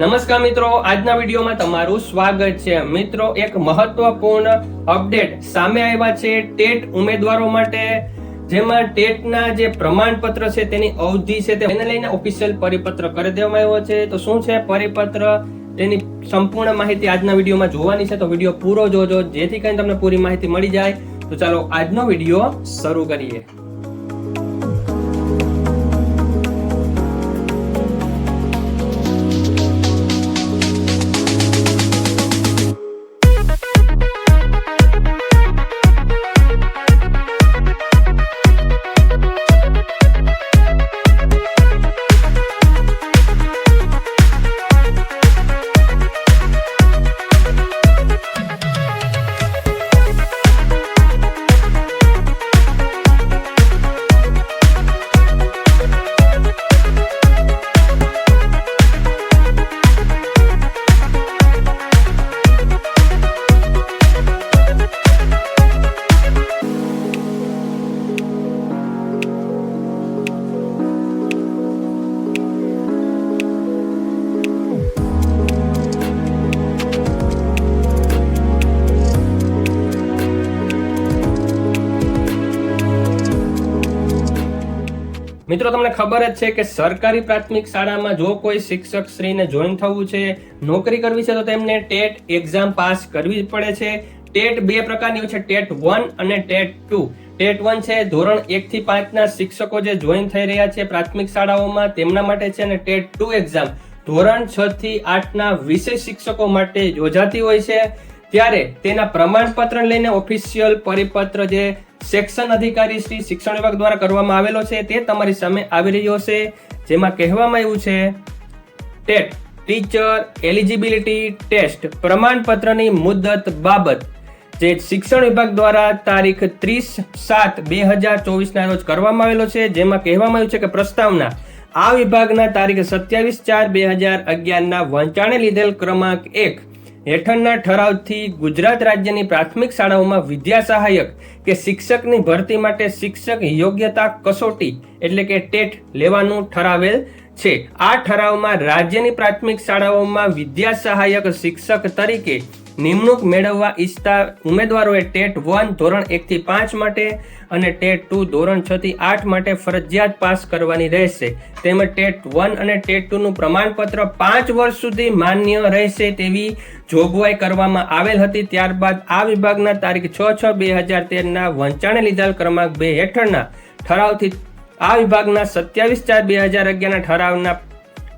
નમસ્કાર મિત્રો, આજના વિડીયોમાં તમારું સ્વાગત છે. મિત્રો, એક મહત્વપૂર્ણ અપડેટ સામે આવ્યા છે ટેટ ઉમેદવારો માટે. જેમાં ટેટના જે પ્રમાણપત્ર છે તેની અવધિ છે તેને લઈને ઓફિશિયલ પરિપત્ર કરી દેવામાં આવ્યો છે. તો શું છે પરિપત્ર? તેની સંપૂર્ણ માહિતી આજના વિડીયોમાં જોવાની છે. તો વીડિયો પૂરો જોજો, જેથી કરીને તમને પૂરી માહિતી મળી જાય. તો ચાલો આજનો વીડિયો શરૂ કરીએ. મિત્રો, તમને ખબર જ છે કે સરકારી પ્રાથમિક શાળામાં જો કોઈ શિક્ષક શ્રીને જોઈન થવું છે, નોકરી કરવી છે, તો તેમને ટેટ એક્ઝામ પાસ કરવી પડે છે. ટેટ બે પ્રકારની હોય છે, ટેટ વન અને ટેટ ટુ. ટેટ વન છે, ધોરણ એક થી પાંચ ના શિક્ષકો જે જોઈન થઈ રહ્યા છે પ્રાથમિક શાળાઓમાં, તેમના માટે છે અને ટેટ ટુ એક્ઝામ ધોરણ છ થી આઠ ના વિશેષ શિક્ષકો માટે યોજાતી હોય છે. ત્યારે તેના પ્રમાણપત્ર લઈને ઓફિશિયલ પરિપત્ર જે સેક્શન અધિકારી શ્રી શિક્ષણ વિભાગ દ્વારા કરવામાં આવેલો છે. તે તમારી સામે આવી રહ્યો છે. જેમાં કહેવામાં આવ્યું છે, ટેટ, ટીચર એલિજિબિલિટી ટેસ્ટ પ્રમાણપત્રની મુદત બાબત, જે શિક્ષણ વિભાગ દ્વારા તારીખ ત્રીસ સાત બે હજાર ચોવીસના રોજ કરવામાં આવેલો છે. જેમાં કહેવામાં આવ્યું છે કે પ્રસ્તાવના, આ વિભાગના તારીખ સત્યાવીસ ચાર બે હજાર અગિયારના વંચાણે લીધેલ ક્રમાંક એક હેઠળના ઠરાવથી ગુજરાત રાજ્યની પ્રાથમિક શાળાઓમાં વિદ્યા સહાયક કે શિક્ષકની ભરતી માટે શિક્ષક યોગ્યતા કસોટી એટલે કે ટેટ લેવાનું ઠરાવેલ છે. આ ઠરાવમાં રાજ્યની પ્રાથમિક શાળાઓમાં વિદ્યા સહાયક શિક્ષક તરીકે નિમણૂક મેળવવા ઈચ્છતા ઉમેદવારોએ ટેટ વન, ધોરણ એકથી પાંચ માટે અને ટેટ ટુ, ધોરણ છથી આઠ માટે ફરજિયાત પાસ કરવાની રહેશે. તેમજ ટેટ વન અને ટેટ ટુનું પ્રમાણપત્ર પાંચ વર્ષ સુધી માન્ય રહેશે તેવી જોગવાઈ કરવામાં આવેલ હતી. ત્યારબાદ આ વિભાગના તારીખ છ છ બે હજાર તેરના વંચાણે લીધેલ ક્રમાંક બે હેઠળના ઠરાવથી આ વિભાગના સત્યાવીસ ચાર બે હજાર અગિયારના ઠરાવના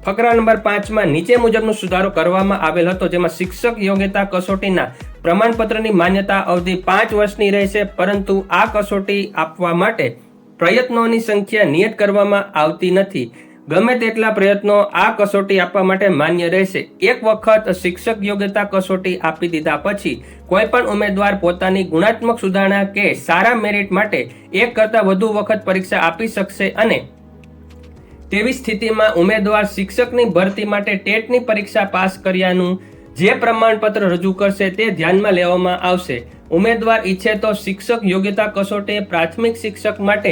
ફકરા નંબર પાંચમાં નીચે મુજબનો સુધારો કરવામાં આવેલ હતો, જેમાં શિક્ષક યોગ્યતા કસોટીના પ્રમાણપત્રની માન્યતા અવધિ પાંચ વર્ષની રહેશે, પરંતુ આ કસોટી આપવા માટે પ્રયત્નોની સંખ્યા નિયત કરવામાં આવતી નથી. ગમે તેટલા પ્રયત્નો આ કસોટી આપવા માટે માન્ય રહેશે. એક વખત શિક્ષક યોગ્યતા કસોટી આપી દીધા પછી કોઈ પણ ઉમેદવાર પોતાની ગુણાત્મક સુધારણા કે સારા મેરિટ માટે એક કરતાં વધુ વખત પરીક્ષા આપી શકશે અને તેવી સ્થિતિમાં ઉમેદવાર શિક્ષકની ભરતી માટે ટેટની પરીક્ષા પાસ કર્યાનું જે પ્રમાણપત્ર રજૂ કરશે તે ધ્યાનમાં લેવામાં આવશે. ઉમેદવાર ઈચ્છે તો શિક્ષક યોગ્યતા કસોટી પ્રાથમિક શિક્ષક માટે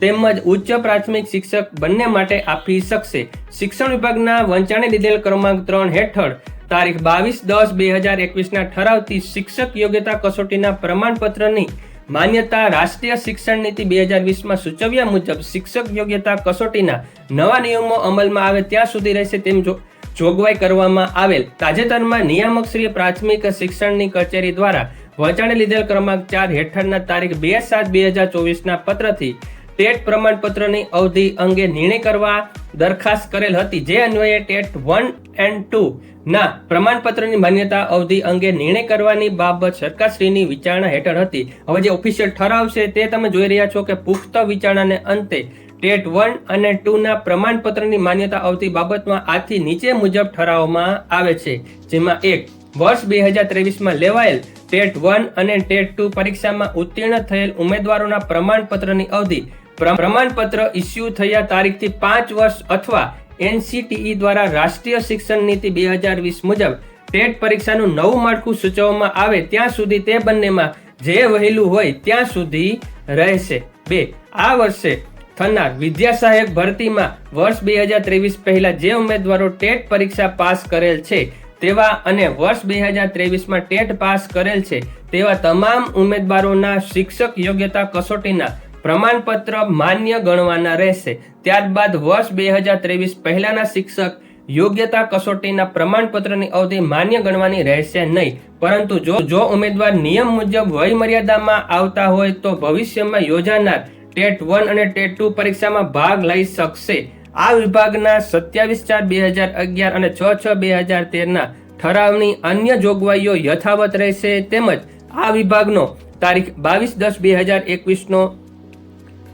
તેમજ ઉચ્ચ પ્રાથમિક શિક્ષક બંને માટે આપી શકશે. શિક્ષણ વિભાગના વંચાણે લીધેલ ક્રમાંક ત્રણ હેઠળ તારીખ બાવીસ દસ બે હજાર એકવીસના ઠરાવથી શિક્ષક યોગ્યતા કસોટીના પ્રમાણપત્રની માન્યતા રાષ્ટ્રીય શિક્ષણ નીતિ બે હજાર વીસમાં સૂચવ્યા મુજબ શિક્ષક યોગ્યતા કસોટીના નવા નિયમો અમલમાં આવે ત્યાં સુધી રહેશે તેમ જો જોગવાઈ કરવામાં આવેલ. તાજેતરમાં નિયામક શ્રી પ્રાથમિક શિક્ષણની કચેરી દ્વારા વચાણે લીધેલ ક્રમાંક ચાર હેઠળના તારીખ બે સાત બે હજાર ચોવીસના પત્રથી ટેટ પ્રમાણપત્રની અવધિ અંગે નિર્ણય કરવા દરખાસ્ત કરેલ હતી. જે અન્વયે ટેટ વન એન્ડ ટુ ના પ્રમાણપત્રની માન્યતા અવધિ અંગે નિર્ણય કરવાની બાબત સરકારશ્રીની વિચારણા હેઠળ હતી. હવે જે ઓફિશિયલ ઠરાવ છે તે તમે જોઈ રહ્યા છો કે પુખ્ત વિચારણાને અંતે ટેટ વન અને ટુ ના પ્રમાણપત્રની માન્યતા અવધિ બાબતમાં આથી નીચે મુજબ ઠરાવવામાં આવે છે. જેમાં એક, વર્ષ બે હજાર ત્રેવીસમાં લેવાયેલ ટેટ વન અને ટેટ ટુ પરીક્ષામાં ઉત્તીર્ણ થયેલ ઉમેદવારોના પ્રમાણપત્રની અવધિ પ્રમાણપત્ર ઇસ્યુ થયા તારીખથી પાંચ વર્ષ અથવા એનસીટીઈ દ્વારા રાષ્ટ્રીય શિક્ષણ નીતિ બે હજાર વીસ મુજબ ટેટ પરીક્ષાનું નવું માળખું સૂચવવામાં આવે ત્યાં સુધી તે બંનેમાં જે વહેલું હોય ત્યાં સુધી રહેશે. બે, આ વર્ષે થનાર વિદ્યા સહાયક ભરતીમાં વર્ષ બે હજાર ત્રેવીસ પહેલા જે ઉમેદવારો ટેટ પરીક્ષા પાસ કરેલ છે તેવા અને વર્ષ બે હજાર ત્રેવીસમાં ટેટ પાસ કરેલ છે તેવા તમામ ઉમેદવારોના શિક્ષક યોગ્યતા કસોટીના પ્રમાણપત્ર માન્ય ગણવાના રહેશે. ત્યારબાદ વર્ષ બે હજાર ત્રેવીસ પહેલાના શિક્ષક યોગ્યતા કસોટીના પ્રમાણપત્રની અવધિ માન્ય ગણવાની રહેશે નહીં. પરંતુ જો જો ઉમેદવાર નિયમ મુજબ વય મર્યાદામાં આવતા હોય તો ભવિષ્યમાં યોજાનાર ટેટ વન અને ટેટ ટુ પરીક્ષામાં ભાગ લઈ શકશે. આ વિભાગના સત્યાવીસ ચાર બે હજાર અગિયાર અને છ છ બે હજાર તેરના ઠરાવની અન્ય જોગવાઈઓ યથાવત રહેશે. તેમજ આ વિભાગનો તારીખ બાવીસ દસ બે હજાર એકવીસનો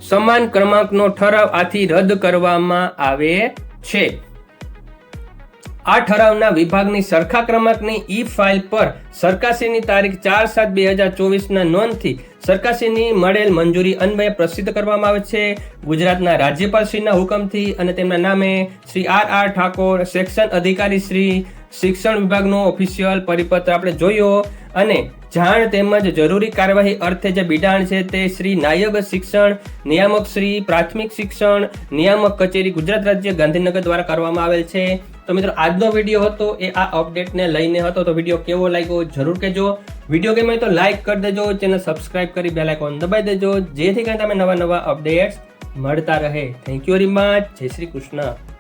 સમાન ક્રમાંકનો ઠરાવ આથી રદ કરવામાં આવે છે. આ ઠરાવના વિભાગની સરખા ક્રમાંકની ઈ ફાઇલ પર સરકાસીની તારીખ ચાર સાત બે હજાર ચોવીસના નોંધથી સરકાસીની મળેલ મંજૂરી અન્વયે પ્રસિદ્ધ કરવામાં આવે છે. ગુજરાતના રાજ્યપાલશ્રીના હુકમથી અને તેમના નામે Shri R R Thakor, section અધિકારી શ્રી, શિક્ષણ વિભાગનો ઓફિશિયલ પરિપત્ર આપણે જોયો અને જાણ તેમજ જરૂરી કાર્યવાહી અર્થે જે બિડાણ છે તે શ્રી નાયબ શિક્ષણ નિયામક શ્રી પ્રાથમિક શિક્ષણ નિયામક કચેરી ગુજરાત રાજ્ય ગાંધીનગર દ્વારા કરવામાં આવેલ છે. તો મિત્રો, આજનો વીડિયો હતો, એ આ અપડેટને લઈને હતો, તો વીડિયો કેવો લાગ્યો જરૂર કહેજો. વીડિયો ગમે તો લાઈક કરી દેજો ચેનલ સબસ્ક્રાઇબ કરી બેલ આઇકોન દબાઈ દેજો, જેથી કરીને તમે નવા નવા અપડેટ્સ મળતા રહે. થેન્ક યુ વેરી મચ જય શ્રી કૃષ્ણ.